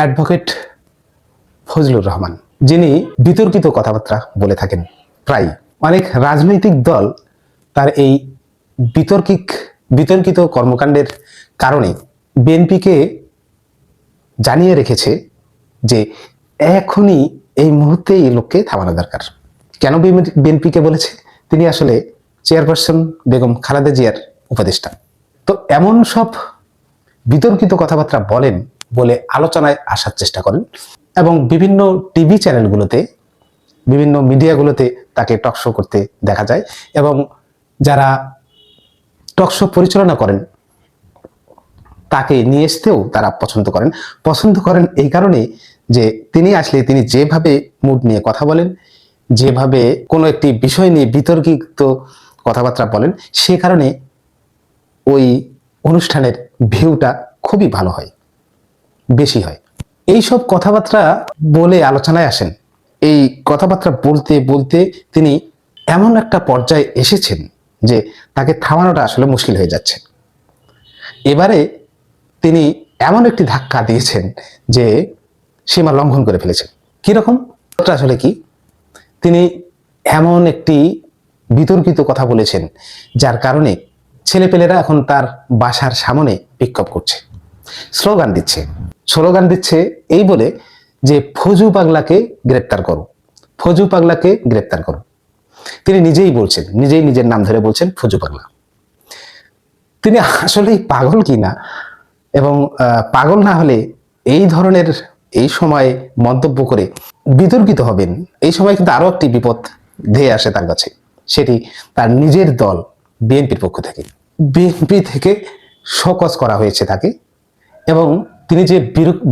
Advocate Fazlur Rahman, যিনি বিতর্কিত কথাবার্তা বলে থাকেন প্রায়। অনেক রাজনৈতিক দল তার এই বিতর্কিক, বিতর্কিত কর্মকাণ্ডের কারণে বিএনপিকে জানিয়ে রেখেছে যে এখনই এই মুহূর্তে এই লোককে থামানো দরকার। কেন বিএনপিকে বলেছে? তিনি আসলে চেয়ারপারসন বেগম খালেদা জিয়ার উপদেষ্টা। তো এমন সব বিতর্কিত কথাবার্তা বলেন বলে আলোচনায় আসার চেষ্টা করেন এবং বিভিন্ন টিভি চ্যানেলগুলোতে, বিভিন্ন মিডিয়াগুলোতে তাকে টকশো করতে দেখা যায় এবং যারা টকশো পরিচালনা করেন, তাকে নিয়ে আসতেও তারা পছন্দ করেন। পছন্দ করেন এই কারণে যে তিনি আসলে, তিনি যেভাবে মুড নিয়ে কথা বলেন, যেভাবে কোনো একটি বিষয় নিয়ে বিতর্কিত কথাবার্তা বলেন, সে কারণে ওই অনুষ্ঠানের ভিউটা খুবই ভালো হয়। বেশি হয়। এই সব কথাবার্তা বলে আলোচনায় আসেন। এই কথাবার্তা বলতে বলতে তিনি এমন একটা পর্যায়ে এসেছেন যে তাকে থামানোটা আসলে মুশকিল হয়ে যাচ্ছে। এবারে তিনি এমন একটি ধাক্কা দিয়েছেন যে সীমা লঙ্ঘন করে ফেলেছেন। কীরকম? আসলে কি? তিনি এমন একটি বিতর্কিত কথা বলেছেন, যার কারণে ছেলেপেলেরা এখন তার বাসার সামনে বিক্ষোভ করছে। স্লোগান দিচ্ছে। স্লোগান দিচ্ছে এই বলে যে ফজু পাগলাকে গ্রেপ্তার করো। ফজু পাগলাকে গ্রেপ্তার করো। তিনি নিজেই বলছেন নিজেই নিজের নাম ধরে বলছেন ফজু পাগলা। তিনি আসলেই পাগল কিনা এবং আহ, পাগল না হলে এই ধরনের এই সময় মন্তব্য করে বিতর্কিত হবেন। এই সময় কিন্তু আরও একটি বিপদ ধেয়ে আসে তার কাছে। সেটি তার নিজের দল বিএনপির পক্ষ থেকে। বিএনপি থেকে শোকজ করা হয়েছে তাকে। এবং তিনি যে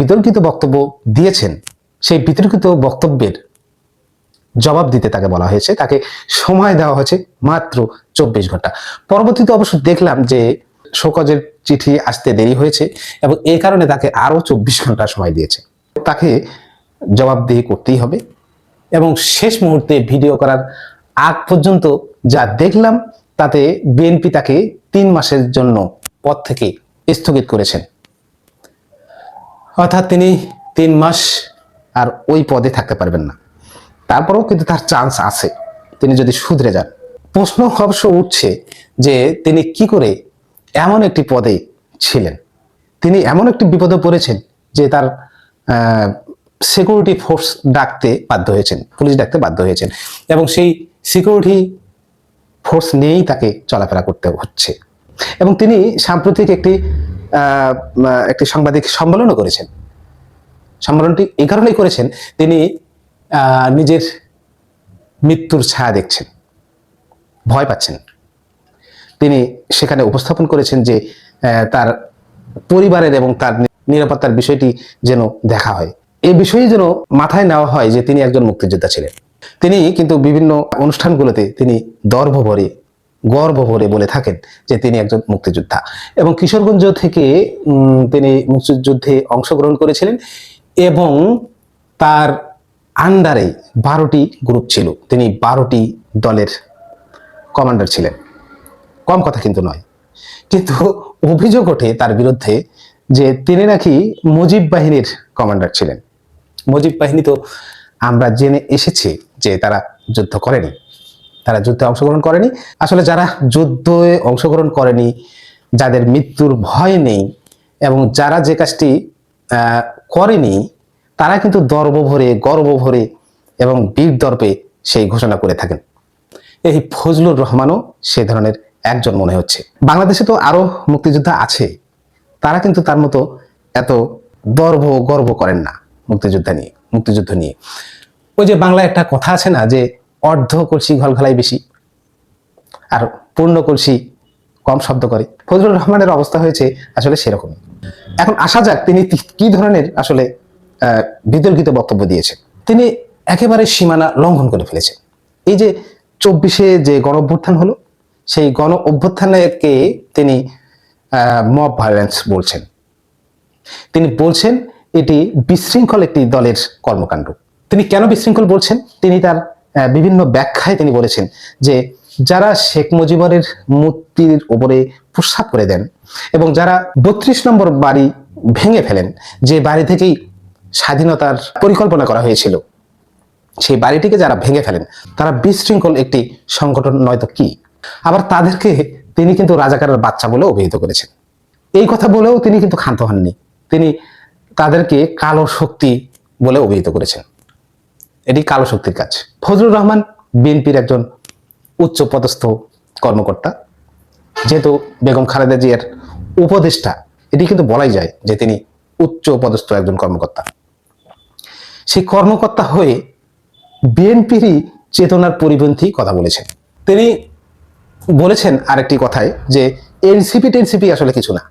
বিতর্কিত বক্তব্য দিয়েছেন, সেই বিতর্কিত বক্তব্যের জবাব দিতে তাকে বলা হয়েছে। তাকে সময় দেওয়া হয়েছে মাত্র চব্বিশ ঘণ্টা। পরবর্তীতে অবশ্য দেখলাম যে শোকজের চিঠি আসতে দেরি হয়েছে এবং এই কারণে তাকে আরও চব্বিশ ঘণ্টা সময় দিয়েছে। তাকে জবাবদিহি করতেই হবে এবং শেষ মুহূর্তে ভিডিও করার আগ পর্যন্ত যা দেখলাম, তাতে বিএনপি তাকে তিন মাসের জন্য পদ থেকে স্থগিত করেছেন। অর্থাৎ তিনি তিন মাস আর ওই পদে থাকতে পারবেন না। তারপরেও কিন্তু তার চান্স আছে। তিনি যদি শুধরে যান। প্রশ্ন অবশ্য উঠছে যে তিনি কি করে এমন একটি পদে ছিলেন? তিনি এমন একটি বিপদে পড়েছেন যে তার সিকিউরিটি ফোর্স ডাকতে বাধ্য হয়েছেন, পুলিশ ডাকতে বাধ্য হয়েছেন এবং সেই সিকিউরিটি ফোর্স নিয়েই তাকে চলাফেরা করতে হচ্ছে। এবং তিনি সাম্প্রতিক একটি একটি সাংবাদিক সম্মেলনও করেছেন। সম্মেলনটি এই কারণেই করেছেন, তিনি নিজের মৃত্যুর ছায়া দেখছেন, ভয় পাচ্ছেন। তিনি সেখানে উপস্থাপন করেছেন যে তার পরিবারের এবং তার নিরাপত্তার বিষয়টি যেন দেখা হয়। এই বিষয়ে যেন মাথায় নেওয়া হয় যে তিনি একজন মুক্তিযোদ্ধা ছিলেন। তিনি কিন্তু বিভিন্ন অনুষ্ঠানগুলোতে তিনি দর্ভ ভরে গর্ব ভরে বলে থাকেন যে তিনি একজন মুক্তিযোদ্ধা। এবং কিশোরগঞ্জ থেকে তিনি মুক্তিযুদ্ধে অংশগ্রহণ করেছিলেন এবং তার আন্ডারে বারোটি গ্রুপ ছিল। তিনি বারোটি দলের কমান্ডার ছিলেন। কম কথা কিন্তু নয়। কিন্তু অভিযোগ ওঠে তার বিরুদ্ধে যে তিনি নাকি মুজিব বাহিনীর কমান্ডার ছিলেন। মুজিব বাহিনী তো আমরা জেনে এসেছি যে তারা যুদ্ধ করেনি। তারা যুদ্ধে অংশগ্রহণ করেনি। আসলে যারা যুদ্ধে অংশগ্রহণ করেনি, যাদের মৃত্যুর ভয় নেই এবং যারা যে কাজটি করেনি, তারা কিন্তু দর্ব ভরে গর্ব ভরে এবং বীর দর্পে সেই ঘোষণা করে থাকেন। এই ফজলুর রহমানও সে ধরনের একজন মনে হচ্ছে। বাংলাদেশে তো আরও মুক্তিযোদ্ধা আছে। তারা কিন্তু তার মতো এত গর্ব গর্ব করেন না মুক্তিযোদ্ধা নিয়ে, মুক্তিযুদ্ধ নিয়ে। ওই যে বাংলায় একটা কথা আছে না যে অর্ধ কলসি ঘলঘলাই বেশি আর পূর্ণ কলসি কম শব্দ করে। ফজলুর রহমানের অবস্থা হয়েছে আসলে সেরকম এখন আসা যাক তিনি কি- ধরনের আসলে বিতর্কিত বক্তব্য দিয়েছেন। তিনি একেবারে সীমানা লঙ্ঘন করে ফেলেছেন। এই যে চব্বিশে যে গণ অভ্যুত্থান হলো, সেই গণ অভ্যুত্থানকে তিনি মব ভায়োলেন্স বলছেন। তিনি বলছেন, এটি বিশৃঙ্খল একটি দলের কর্মকাণ্ড। তিনি কেন বিশৃঙ্খল বলছেন? তিনি তার বিভিন্ন ব্যাখ্যায় তিনি বলেছেন যে যারা শেখ মুজিবরের মূর্তির উপরে প্রস্রাব করে দেন এবং যারা বত্রিশ নম্বর বাড়ি ভেঙে ফেলেন, যে বাড়ি থেকেই স্বাধীনতার পরিকল্পনা করা হয়েছিল, সেই বাড়িটিকে যারা ভেঙে ফেলেন, তারা বিশৃঙ্খল একটি সংগঠন নয়তো কি? আবার তাদেরকে তিনি কিন্তু রাজাকারের বাচ্চা বলে অভিহিত করেছেন। এই কথা বলেও তিনি কিন্তু ক্ষান্ত হননি। তিনি তাদেরকে কালো শক্তি বলে অভিহিত করেছেন। এটি কালো শক্তির কাজ। ফজলুর রহমান বিএনপির একজন উচ্চ পদস্থ কর্মকর্তা। যেহেতু বেগম খালেদা জিয়ার উপদেষ্টা, এটি কিন্তু বলাই যায় যে তিনি উচ্চ পদস্থ একজন কর্মকর্তা। সেই কর্মকর্তা হয়ে বিএনপিরই চেতনার পরিপন্থী কথা বলেছেন। তিনি বলেছেন আরেকটি কথায় যে এনসিপি টেনসিপি আসলে কিছু না।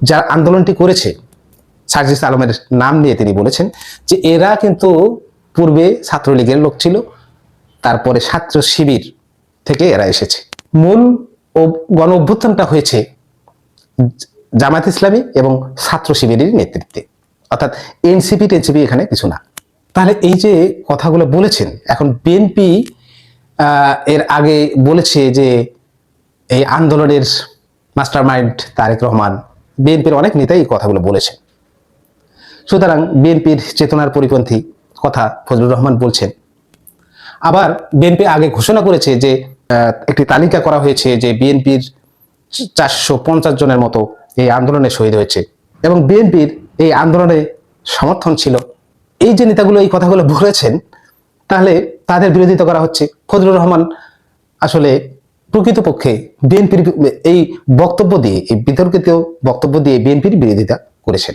যারা আন্দোলনটি করেছে সার্জিস আলমের নাম নিয়ে তিনি বলেছেন যে এরা কিন্তু পূর্বে ছাত্রলীগের লোক ছিল, তারপরে ছাত্র শিবির থেকে এরা এসেছে। মূল গণ অভ্যুত্থানটা হয়েছে জামাত ইসলামী এবং ছাত্র শিবিরের নেতৃত্বে। অর্থাৎ এনসিপি, টেনসিপি এখানে কিছু না। তাহলে এই যে কথাগুলো বলেছেন, এখন বিএনপি এর আগে বলেছে যে এই আন্দোলনের মাস্টার মাইন্ড তারেক রহমান, বিএনপির অনেক নেতাই এই কথাগুলো বলেছেন সুতরাং বিএনপির চেতনার পরিপন্থী কথা ফজলুর রহমান বলছেন। আবার বিএনপি আগে ঘোষণা করেছে যে একটি তালিকা করা হয়েছে যে বিএনপির চারশো পঞ্চাশ জনের মতো এই আন্দোলনে শহীদ হয়েছে এবং বিএনপির এই আন্দোলনে সমর্থন ছিল। এই যে নেতাগুলো এই কথাগুলো বলেছেন, তাহলে তাদের বিরোধিতা করা হচ্ছে। ফজলুর রহমান আসলে প্রকৃতপক্ষে বিএনপির এই বক্তব্য দিয়ে, এই বিতর্কিত বক্তব্য দিয়ে বিএনপির বিরোধিতা করেছেন।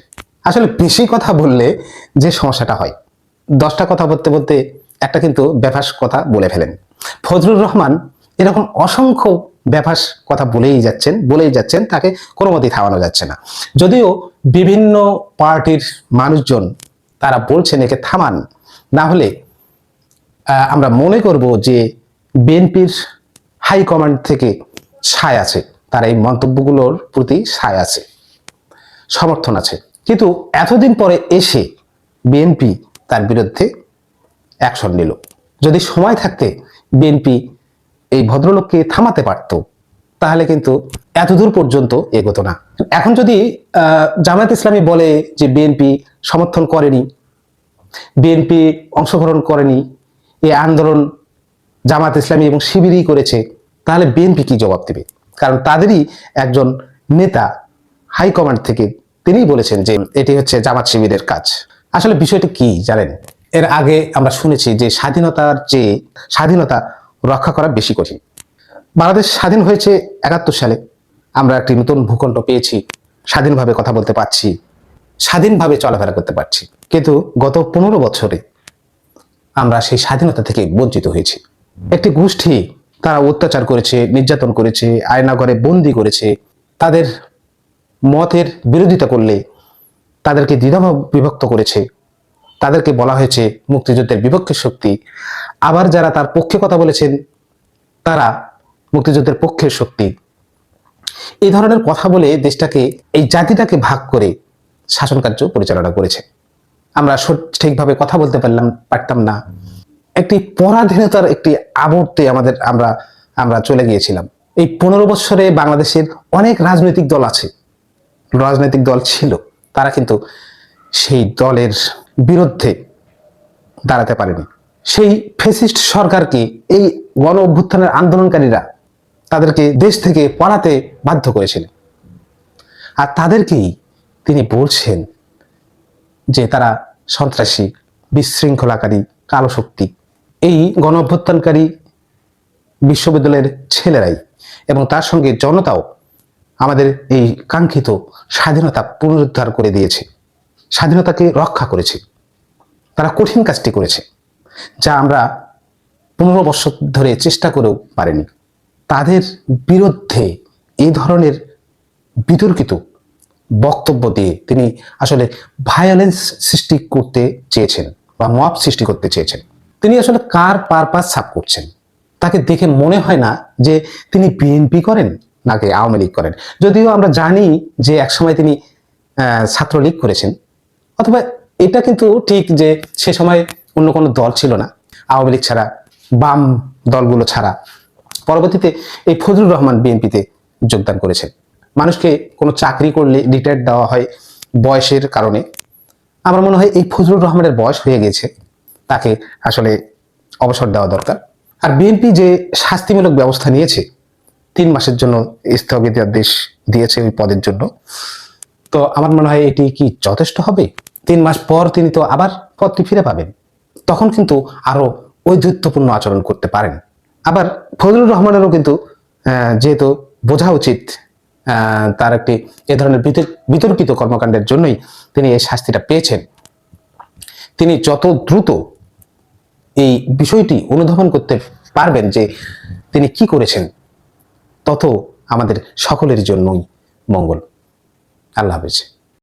আসলে বেশি কথা বললে যে সমস্যাটা হয়। দশটা কথা বলতে বলতে একটা কিন্তু ব্যাপাস কথা বলে ফেলেন। ফজলুর রহমান এরকম অসংখ্য ব্যাপাস কথা বলেই যাচ্ছেন বলেই যাচ্ছেন, তাকে কোনো মতেই থামানো যাচ্ছে না। যদিও বিভিন্ন পার্টির মানুষজন তারা বলছেন, একে থামান। না হলে আমরা মনে করব যে বিএনপির হাইকমান্ড থেকে সায় আছে। তার এই মন্তব্যগুলোর প্রতি সায় আছে, সমর্থন আছে। কিন্তু এতদিন পরে এসে বিএনপি তার বিরুদ্ধে অ্যাকশন নিল। যদি সময় থাকতে বিএনপি এই ভদ্রলোককে থামাতে পারত, তাহলে কিন্তু এতদূর পর্যন্ত এগোতো না। এখন যদি জামায়াত ইসলামী বলে যে বিএনপি সমর্থন করেনি বিএনপি অংশগ্রহণ করেনি এই আন্দোলন জামাত ইসলামী এবং শিবিরই করেছে, তাহলে বিএনপি কি জবাব দেবে? কারণ তাদেরই একজন নেতা হাইকমান্ড থেকে তিনিই বলেছেন যে এটি হচ্ছে জামাত শিবিরের কাজ। আসলে বিষয়টা কি জানেন? এর আগে আমরা শুনেছি যে স্বাধীনতার যে স্বাধীনতা রক্ষা করা বেশি কঠিন। বাংলাদেশ স্বাধীন হয়েছে একাত্তর সালে। আমরা একটি নতুন ভূখণ্ড পেয়েছি, স্বাধীনভাবে কথা বলতে পারছি, স্বাধীনভাবে চলাফেরা করতে পারছি। কিন্তু গত পনেরো বছরে আমরা সেই স্বাধীনতা থেকে বঞ্চিত হয়েছি। একটি গোষ্ঠী তারা অত্যাচার করেছে, নির্যাতন করেছে আয়নাঘরে বন্দি করেছে। তাদের মতের বিরোধিতা করলে তাদেরকে দ্বিধাভাব বিভক্ত করেছে। তাদেরকে বলা হয়েছে মুক্তিযুদ্ধের বিপক্ষের শক্তি। আবার যারা তার পক্ষে কথা বলেছেন, তারা মুক্তিযুদ্ধের পক্ষের শক্তি। এই ধরনের কথা বলে দেশটাকে, এই জাতিটাকে ভাগ করে শাসন কার্য পরিচালনা করেছে। আমরা ঠিকভাবে কথা বলতে পারলাম, পারতাম না। একটি পরাধীনতার একটি আবর্তে আমাদের আমরা আমরা চলে গিয়েছিলাম। এই পনেরো বছরে বাংলাদেশের অনেক রাজনৈতিক দল আছে। রাজনৈতিক দল ছিল। তারা কিন্তু সেই দলের বিরুদ্ধে দাঁড়াতে পারেনি। সেই ফেসিস্ট সরকারকে এই গণ অভ্যুত্থানের আন্দোলনকারীরা তাদেরকে দেশ থেকে পালাতে বাধ্য করেছিলেন আর তাদেরকেই তিনি বলছেন যে তারা সন্ত্রাসী, বিশৃঙ্খলাকারী, কালো শক্তি, এই গণ অভ্যুত্থানকারী বিশ্ববিদ্যালয়ের ছেলেরাই এবং তার সঙ্গে জনতাও আমাদের এই কাঙ্ক্ষিত স্বাধীনতা পুনরুদ্ধার করে দিয়েছে। স্বাধীনতাকে রক্ষা করেছে। তারা কঠিন কাজটি করেছে, যা আমরা পনেরো বছর ধরে চেষ্টা করেও পারেনি। তাদের বিরুদ্ধে এই ধরনের বিতর্কিত বক্তব্য দিয়ে তিনি আসলে ভায়োলেন্স সৃষ্টি করতে চেয়েছেন বা মব সৃষ্টি করতে চেয়েছেন। তিনি আসলে কার পারপাস সাপ করছেন? তাকে দেখে মনে হয় না যে তিনি বিএনপি করেন। নাকি আওয়ামী লীগ করেন। যদিও আমরা জানি যে একসময় তিনি ছাত্রলীগ করেছেন, অথবা এটা কিন্তু ঠিক যে সে সময় অন্য কোনো দল ছিল না, আওয়ামী লীগ ছাড়া, বাম দলগুলো ছাড়া। পরবর্তীতে এই ফজলুর রহমান বিএনপিতে যোগদান করেছেন। মানুষকে কোনো চাকরি করলে রিটায়ার দেওয়া হয় বয়সের কারণে। আমার মনে হয় এই ফজলুর রহমানের বয়স হয়ে গেছে, তাকে আসলে অবসর দেওয়া দরকার। আর বিএনপি যে শাস্তিমূলক ব্যবস্থা নিয়েছে তিন মাসের জন্য স্থগিতাদেশ দিয়েছে ওই পদের জন্য। তো আমার মনে হয় এটি কি যথেষ্ট হবে? তিন মাস পর তিনি তো আবার পদটি ফিরে পাবেন। তখন কিন্তু আরও ঐধত্যপূর্ণ আচরণ করতে পারেন। আবার ফজলুর রহমানেরও কিন্তু যেহেতু বোঝা উচিত তার একটি এ ধরনের বিতর- বিতর্কিত কর্মকাণ্ডের জন্যই তিনি এই শাস্তিটা পেয়েছেন। তিনি যত দ্রুত এই বিষয়টি অনুধাবন করতে পারবেন যে তিনি কি করেছেন তত আমাদের সকলের জন্যই মঙ্গল। আল্লাহ হাফেজ।